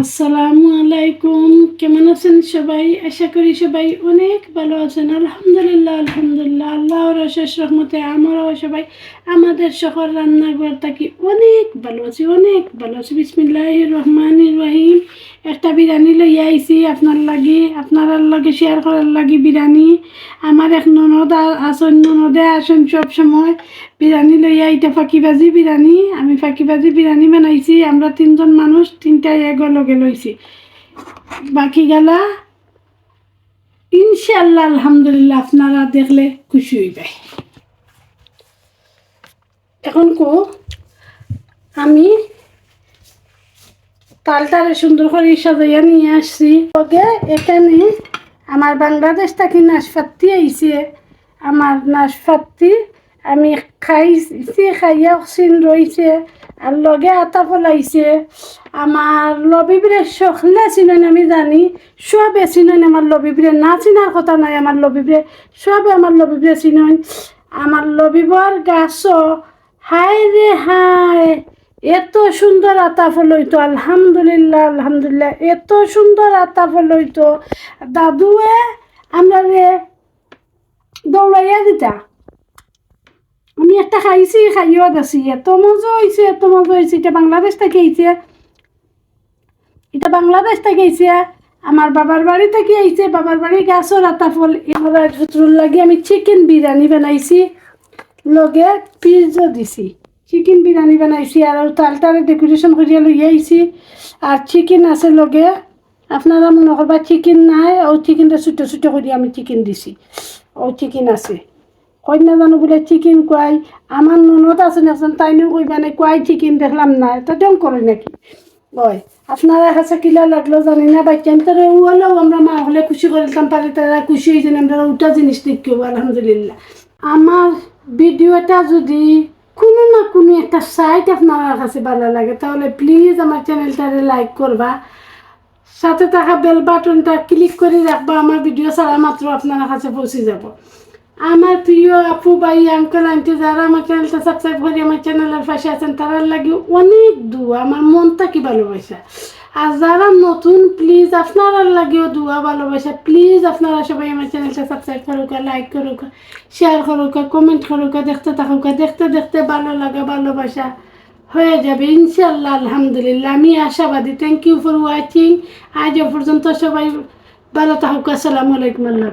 আসসালামু আলাইকুম। কেমন আছেন সবাই? আশা করি সবাই অনেক ভালো আছেন। আলহামদুলিল্লাহ আলহামদুলিল্লাহ। আল্লাহ রশেষ রহমতে আমরাও সবাই, আমাদের শহর রান্নাঘর থাকি অনেক ভালো আছি, অনেক ভালো আছি। বিসমিল্লাহ রহমান রহিম। একটা বিরিয়ানি লইয়া আইছি আপনার লাগি আপনার লগে শেয়ার করার লাগি বিরিয়ানি আমার এক ননদ আসন ননদে আসন সব সময়। বিরিয়ানি লইয়া এটা ফাঁকিবাজি বিরিয়ানি আমি ফাঁকিবাজি বিরিয়ানি বানাইছি, আমরা তিনজন মানুষ তিনটা এগো লগে লইছি বাকি গেলা ইনশাল্লাহ আলহামদুলিল্লাহ, আপনারা দেখলে খুশি হইবে। এখন কো আমি তালটারে সুন্দর করে সাজাইয়া নিয়ে আসছি। ওকে এখানে আমার বাংলাদেশ থেকে নাশপাতি আইছে। আমার নাশপাতি আমি খাইছি, খাইয়া অক্সিন রয়েছে আর লগে আতা ফলাইছে। আমার লবিবিরে সখলে চিনেন আমি জানি, সবে চিনেন আমার লবিবিরে না চিনার কথা নাই আমার লবিবিরে সবে আমার লবিবিরে চিনেন। আমার লবিবর গাছও হায় রে হায়। এত সুন্দর আতা ফল হইতো, আলহামদুলিল্লাহ আলহামদুলিল্লাহ, এত সুন্দর আতা ফল হইতো। দাদুয়ে আমরা রে দৌড়াইয়া দিতা। আমি একটা খাইছি খাইও দিছি এত মজা হয়েছে এত মজা হয়েছে এটা বাংলাদেশ থেকে আইছে। এটা বাংলাদেশ থেকে আইছে। আমার বাবার বাড়ি থেকে আইছে। বাবার বাড়ি গাছর আতা ফল। এবার লাগে আমি চিকেন বিরিয়ানি বানাইছি। লগে পিজও দিছি। চিকেন বিরিয়ানি বানাইছি আর তালটারে ডেকোরেশন করিয়া লই আইছি। আর চিকেন আছে লগে, আপনারা মনে করবা চিকেন নাই, ও চিকেনটা ছোটো ছোটো করে আমি চিকেন দিছি। ও চিকেন আছে। কন্যা জানো বলে চিকেন কুয়াই, আমার ননত আছে নাচন তাইও কইবা নাই কুয়াই চিকেন দেখলাম না, এটা দেও করে নাকি? ওই আপনারা কাছে কিলা লাগল জানি না বাচ্চান তারা হলেও আমরা মা হলে খুশি করতাম পারে তারা খুশি হয়েছেন আমরা ওটা জিনিস দেখি আলহামদুলিল্লাহ। আমার ভিডিওটা যদি কোনো না কোনো একটা সাইট আপনার কাছে ভালো লাগে, তাহলে প্লিজ আমার চ্যানেলটারে লাইক করবা। সাথে থাকা বেল বাটনটা ক্লিক করে রাখবা, আমার ভিডিও ছাড়া মাত্র আপনার কাছে পৌঁছে যাব। আমার প্রিয় আপু বাই আঙ্কেল আন্টি যারা আমার চ্যানেলটা সাবস্ক্রাইব করে আমার চ্যানেলের পাশে আছেন, তারা লাগে অনেক দু আমার মনটা কি ভালোবাসা। আর যারা নতুন প্লিজ আপনার লাগেও দুয়া ভালোবাসা। প্লিজ আপনারা সবাই আমার চ্যানেলটা সাবস্ক্রাইব করুক লাইক করুক শেয়ার করুক কমেন্ট করুক, দেখতে থাকুক, দেখতে দেখতে ভালো লাগা, ভালোবাসা হয়ে যাবে। ইনশাল্লাহ আলহামদুলিল্লাহ, আমি আশাবাদী। থ্যাংক ইউ ফর ওয়াচিং আজ পর্যন্ত সবাই ভালো থাকুক। আসসালামু আলাইকুম, আল্লাহ